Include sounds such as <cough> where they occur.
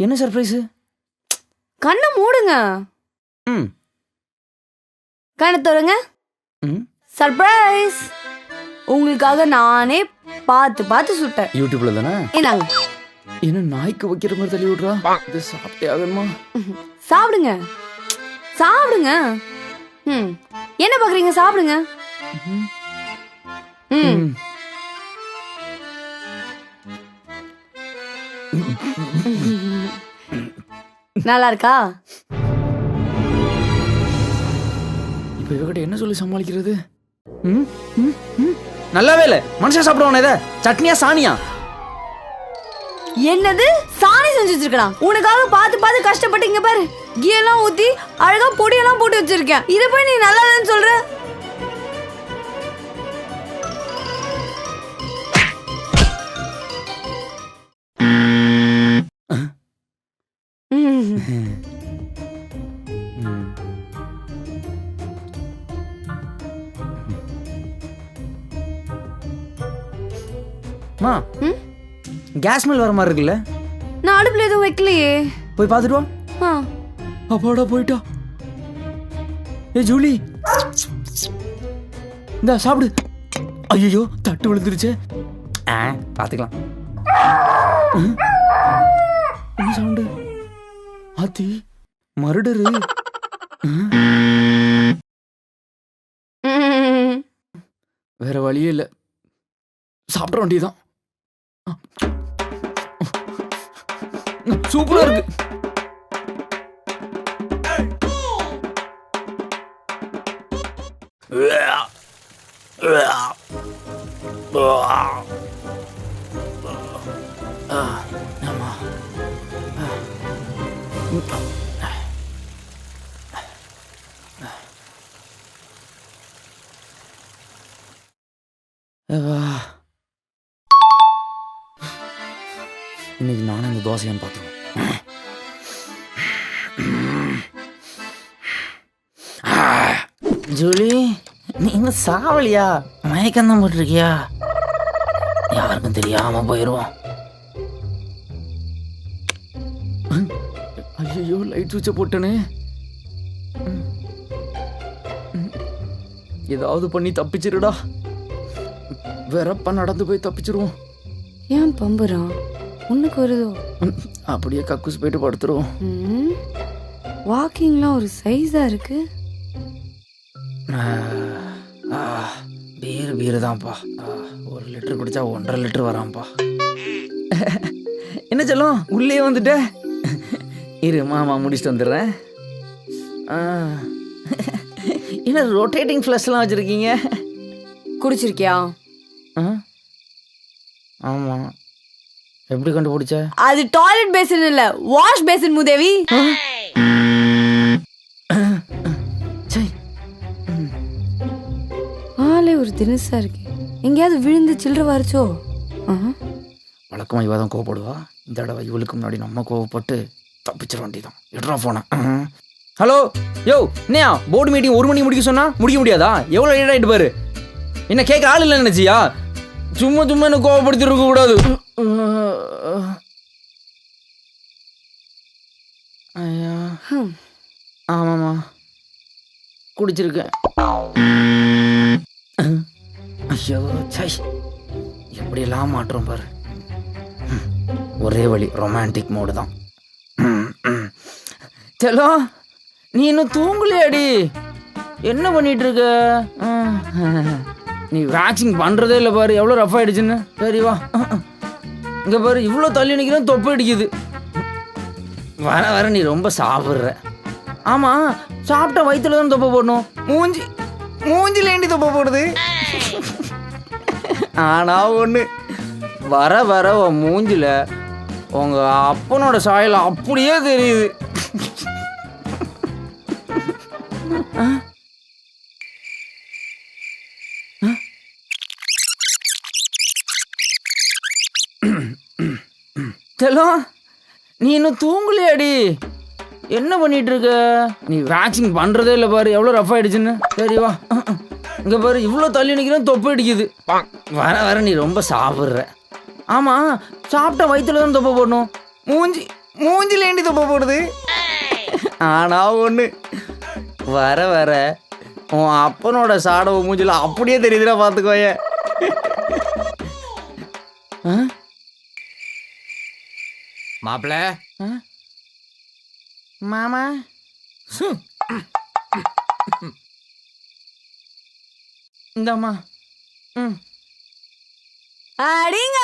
என்ன சர்ப்ரைஸு கண்ணை மூடுங்க. ம். கண்ணை தருங்க ம். சர்ப்ரைஸ் உங்களுக்காக நானே பார்த்து பார்த்து சுட்டேன். யூடியூப்ல தானே? இந்தாங்க. என்ன நாய்க்கு வைக்கிற மாதிரி தள்ளி விட்றா? இது சாப்பிட்டே ஆகணுமா? சாப்பிடுங்க. சாப்பிடுங்க. ம். என்ன பார்க்குறீங்க? சாப்பிடுங்க. ம். ம். ம். <laughs> நல்லா இருக்கா இப்போ இவகிட்ட என்ன சொல்லி சமாளிக்கிறது? ம் ம் ம். நல்லாவே இல்லை. மனுஷன் சாப்பிடுவானே இதை. சட்னியா சாணியா? என்னது? சாணி செஞ்சு வச்சிருக்கலாம். உனக்காக பார்த்து பார்த்து கஷ்டப்பட்டு இங்க பாரு. கீ எல்லாம் ஊத்தி அழகா பொடியெல்லாம் போட்டு வச்சிருக்கேன். இதை போய் நீ நல்லா இல்லைன்னு சொல்ற? மா? கேஸ் ஸ்மெல் வர மாதிரி இருக்குல்ல? நான் அடுப்புல எதுவும் வைக்கலையே. போய் பார்த்துட்டு வா. ஆ. அப்பாடா போயிட்டா. ஏ ஜூலி. இந்தா சாப்பிடு. ஐயோ தட்டு விழுந்துருச்சே. ஆ பார்த்துக்கலாம்? என்ன சவுண்டு? ஆத்தி மருடரு. வேற வழியே இல்லை. சாப்பிட வேண்டியதுதான். சூப்பரா இருக்கு. ஆமா இன்னைக்கு நானும் இந்த தோசையான்னு பார்த்துருவோம் ஜூலி நீ இன்னும் சாவலியா? மயக்கம் தான் போட்டிருக்கியா? யாருக்கும் தெரியாம போயிடுவோம் ஐயோ லைட் சுவிட்சை போட்டனே. ஏதாவது பண்ணி தப்பிச்சிருடா. வெறப்பா நடந்து போய் தப்பிச்சிருவோம். ஏன் பம்புறான்? உனக்கு வருதோ. அப்படியே கக்கூஸ் போயிட்டு படுத்துருவோம். ம். வாக்கிங்லாம் ஒரு சைஸா இருக்கு. பீர் பீர் தான்ப்பா. ஒரு லிட்டர் குடிச்சா ஒன்றரை லிட்டர் வரான்ப்பா என்ன சொல்லும் உள்ளே வந்துட்ட? இரு மாமா முடிச்சுட்டு வந்துடுறேன். ஆ. என்ன ரொட்டேட்டிங் ஃப்ளஷ்லாம் வச்சுருக்கீங்க? குடிச்சிருக்கியா? ஆமாம் எப்படி கண்டுபிடிச்ச? அது டாய்லெட் பேசின் இல்ல வாஷ் பேசின் மூதேவி. சை. ஆளே ஒரு தினசா இருக்கு. எங்கேயாவது விழுந்து சில்லற வரைச்சோ? வழக்கமாக இவ தான் கோவப்படுவா. இந்த தடவை இவளுக்கு முன்னாடி நம்ம கோவப்பட்டு தப்பிச்சிட வேண்டியதான் எடுறா போனேன் ஹலோ யோ என்னையா? போர்டு மீட்டிங் ஒரு மணிக்கு முடிக்க சொன்னா? முடிக்க முடியாதா? எவ்வளோ லேட் ஆகிட்டு பாரு. என்ன கேட்க ஆள் இல்லைன்னு நினச்சியா? சும்மா சும்மா என்ன கோவப்படுத்திட்டு இருக்க கூடாது. ஐயா. ஆமாம்மா. குடிச்சிருக்கேன். ஐயோ சை. எப்படியெல்லாம் மாற்றம் பாரு. ஒரே வழி ரொமான்டிக் மோடு தான். செல்லோ நீ இன்னும் தூங்கலையாடி? என்ன பண்ணிட்டு இருக்க? நீ வேக்சிங் பண்றதே இல்லை பாரு. எவ்வளோ ரஃப் ஆயிடுச்சுன்னு. சரி வா. இங்க பாரு இவ்வளோ தள்ளி நிற்கிறேன் தொப்பை அடிக்குது. வர வர நீ ரொம்ப சாப்பிட்ற ஆமா சாப்பிட்ட வயிற்றுல தான் தொப்பை போடணும்? மூஞ்சி மூஞ்சில ஏண்டி தொப்பை போடுது? ஆனா ஒன்று வர வர உன் மூஞ்சில உங்க அப்பனோட சாயல் அப்படியே தெரியுது? ஆ? செல்லம் நீ இன்னும் தூங்கலையாடி. என்ன பண்ணிட்டு இருக்க நீ வேக்சிங் பண்றதே இல்லை பாரு எவ்வளோ ரஃப் ஆயிடுச்சுன்னு. சரி வா. இங்க பாரு இவ்வளோ தள்ளி நிற்கிறோம் தொப்பு அடிக்குது. வர வர நீ ரொம்ப சாப்பிட்ற. ஆமா சாப்பிட்ட வயிற்றுல தான் தொப்பை போடணும். மூஞ்சி மூஞ்சில ஏண்டி தொப்பை போடுது? ஆனா ஒண்ணு வர வர உன் அப்பனோட சாடவை மூஞ்சில அப்படியே தெரியுதுடா பாத்துக்கோய. மாப்பிள? மாமா? இந்தாம்மா. ம். அடிங்க.